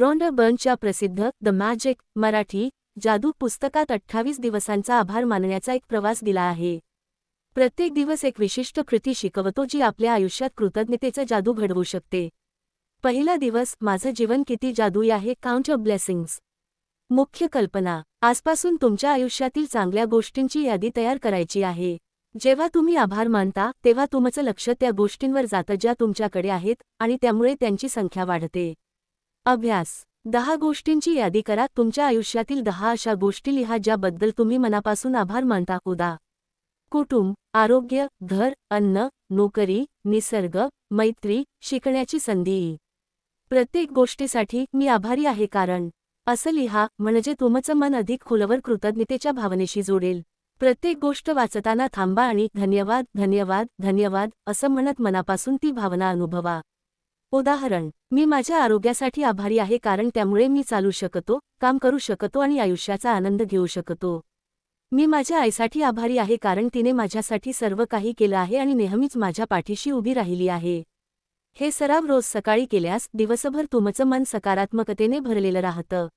रॉन्ड बर्नच्या प्रसिद्ध the magic Marathi जादू पुस्तकात अठ्ठावीस दिवसांचा आभार मानण्याचा एक प्रवास दिला आहे. प्रत्येक दिवस एक विशिष्ट कृती शिकवतो जी आपल्या आयुष्यात कृतज्ञतेचं जादू घडवू शकते. पहिला दिवस माझं जीवन किती जादूई आहे काउंट ऑफ ब्लेसिंग्स मुख्य कल्पना आजपासून तुमच्या आयुष्यातील चांगल्या गोष्टींची यादी तयार करायची आहे. जेव्हा तुम्ही आभार मानता तेव्हा तुमचं लक्ष त्या गोष्टींवर जातं ज्या तुमच्याकडे आहेत आणि त्यामुळे त्यांची संख्या वाढते. अभ्यास. दहा गोष्टींची यादी करा. तुमच्या आयुष्यातील दहा अशा गोष्टी लिहा ज्याबद्दल तुम्ही मनापासून आभार मानता उदा कुटुंब आरोग्य घर अन्न नोकरी निसर्ग मैत्री शिकण्याची संधी. प्रत्येक गोष्टीसाठी मी आभारी आहे कारण असं लिहा म्हणजे तुमचं मन अधिक खोलवर कृतज्ञतेच्या भावनेशी जोडेल. प्रत्येक गोष्ट वाचताना थांबा आणि धन्यवाद धन्यवाद धन्यवाद असं म्हणत मनापासून ती भावना अनुभवा. उदाहरण मी माझ्या आरोग्यासाठी आभारी आहे कारण त्यामुळे मी चालू शकतो काम करू शकतो आणि आयुष्याचा आनंद घेऊ शकतो. मी माझ्या आईसाठी आभारी आहे कारण तिने माझ्यासाठी सर्व काही केलं आहे आणि नेहमीच माझ्या पाठीशी उभी राहिली आहे. हे सराव रोज सकाळी केल्यास दिवसभर तुमचं मन सकारात्मकतेने भरलेलं राहतं.